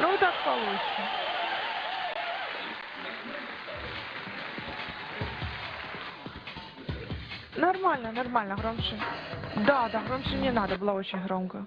Ну так получится. Нормально, нормально, громче. Да, да, громче не надо, было очень громко.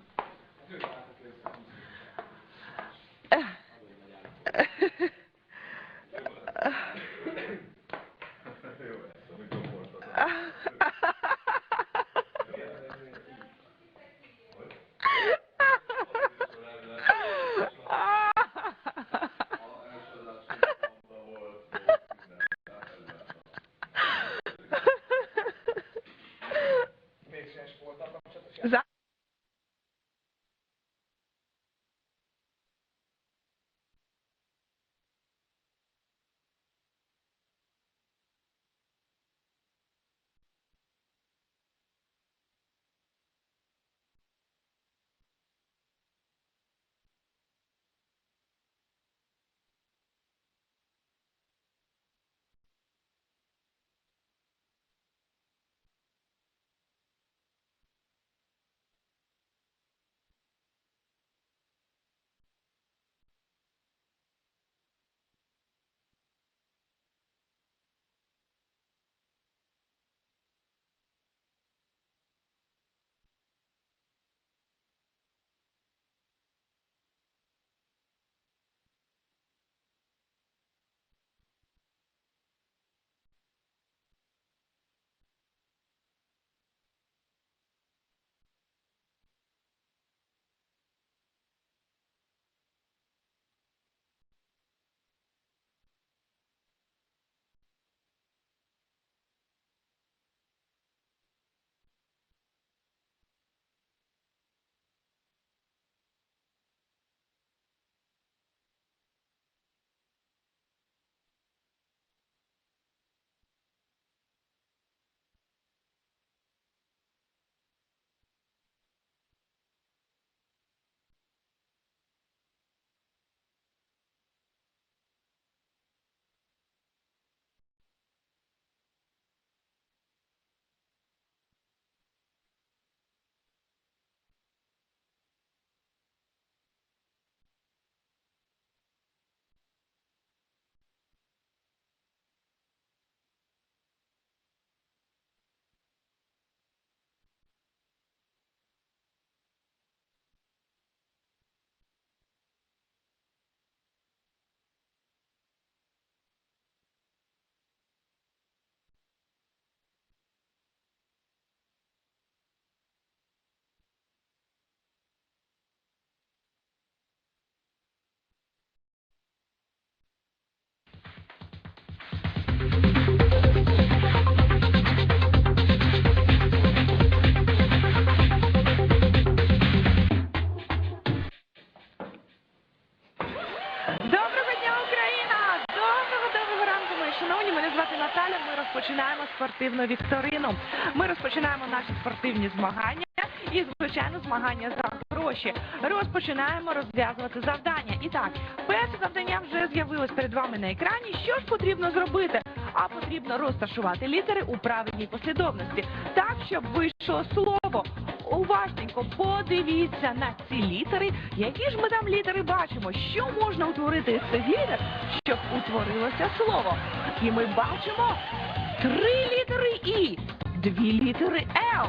Спортивну вікторину. Ми розпочинаємо наші спортивні змагання і, звичайно, змагання за гроші. Розпочинаємо розв'язувати завдання. І так, перше завдання вже з'явилось перед вами на екрані. Що ж потрібно зробити? А потрібно розташувати літери у правильній послідовності, так, щоб вийшло слово. Уважненько подивіться на ці літери. Які ж ми там літери бачимо? Що можна утворити із цих літер, щоб утворилося слово? І ми бачимо три літери І, дві літери Л.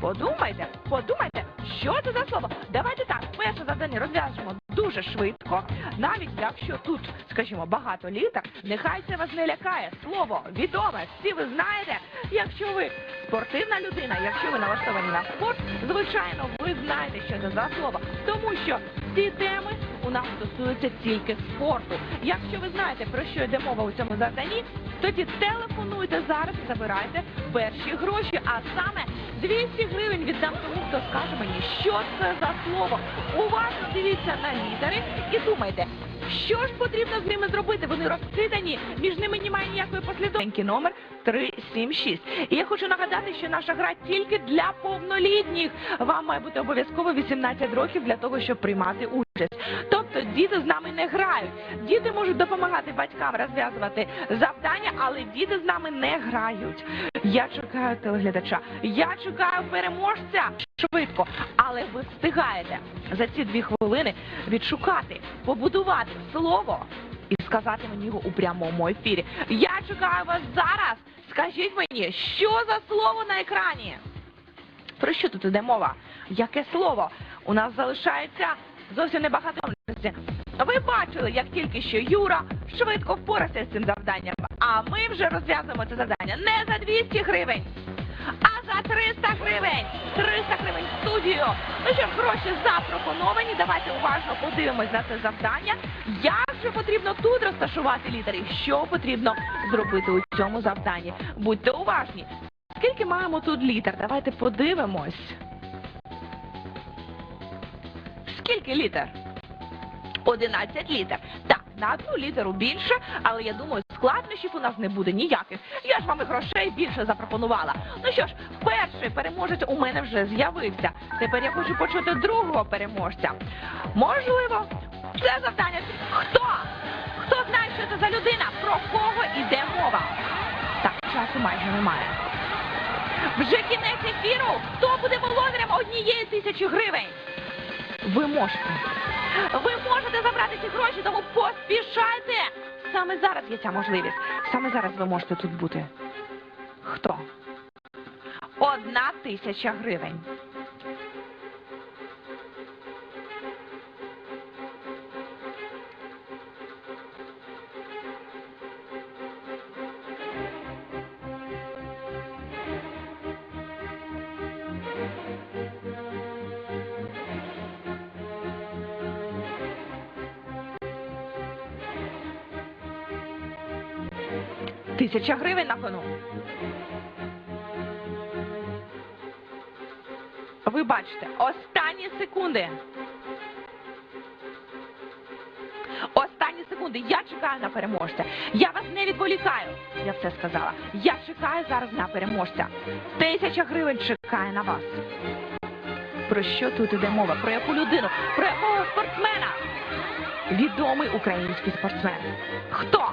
Подумайте, подумайте, що це за слово. Давайте так, перше завдання розв'яжемо дуже швидко. Навіть якщо тут, скажімо, багато літер, нехай це вас не лякає. Слово відоме, всі ви знаєте. Якщо ви спортивна людина, якщо ви налаштовані на спорт, звичайно, ви знаєте, що це за слово. Тому що ці теми у нас стосуються тільки спорту. Якщо ви знаєте, про що йде мова у цьому завданні, тоді телефонуйте зараз і забирайте перші гроші, а саме 200 гривень віддам тому, хто скаже мені, що це за слово. Уважно дивіться на літери і думайте, що ж потрібно з ними зробити? Вони розкидані, між ними немає ніякої послідовності. Номер 376. І я хочу нагадати, що наша гра тільки для повнолітніх. Вам має бути обов'язково 18 років для того, щоб приймати участь. Участь. Тобто діти з нами не грають. Діти можуть допомагати батькам розв'язувати завдання, але діти з нами не грають. Я чекаю телеглядача. Я чекаю переможця швидко, але ви встигаєте за ці дві хвилини відшукати, побудувати слово і сказати мені його у прямому ефірі. Я чекаю вас зараз. Скажіть мені, що за слово на екрані? Про що тут іде мова? Яке слово? У нас залишається зовсім небагато. Ви бачили, як тільки що Юра швидко впорався з цим завданням. А ми вже розв'язуємо це завдання не за 200 гривень, а за 300 гривень. 300 гривень в студію. Ну що гроші запропоновані. Давайте уважно подивимось на це завдання. Як же потрібно тут розташувати літери? Що потрібно зробити у цьому завданні? Будьте уважні. Скільки маємо тут літер? Давайте подивимось. Скільки літер? 11 літер. Так, на одну літеру більше, але я думаю, складнощів у нас не буде ніяких. Я ж вам і грошей більше запропонувала. Ну що ж, перший переможець у мене вже з'явився. Тепер я хочу почути другого переможця. Можливо, це завдання. Хто? Хто знає, що це за людина? Про кого йде мова? Так, часу майже немає. Вже кінець ефіру. Хто буде володарем однієї тисячі гривень? Ви можете. Ви можете забрати ці гроші, тому поспішайте. Саме зараз є ця можливість. Саме зараз ви можете тут бути. Хто? Одна тисяча гривень. Тисяча гривень на кону. Ви бачите, останні секунди. Останні секунди. Я чекаю на переможця. Я вас не відволікаю. Я все сказала. Я чекаю зараз на переможця. Тисяча гривень чекає на вас. Про що тут іде мова? Про яку людину? Про якого спортсмена? Відомий український спортсмен. Хто?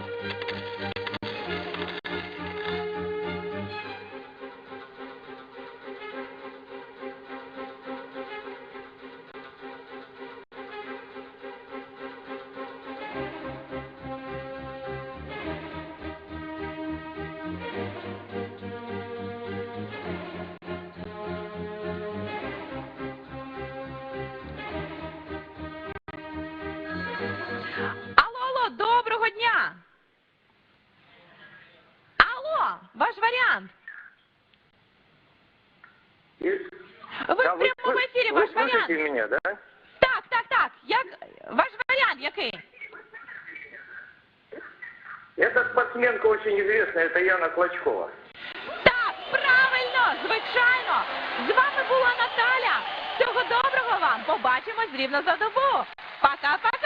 ефірі, вы ваш слышите варіант. меня, да? Так, так, так. Як ваш варіант який? Эта спортсменка очень известная, это Яна Клочкова. Так, правильно, звичайно. З вами була Наталя. Всього доброго вам. Побачимось рівно за добу. Пока-пока.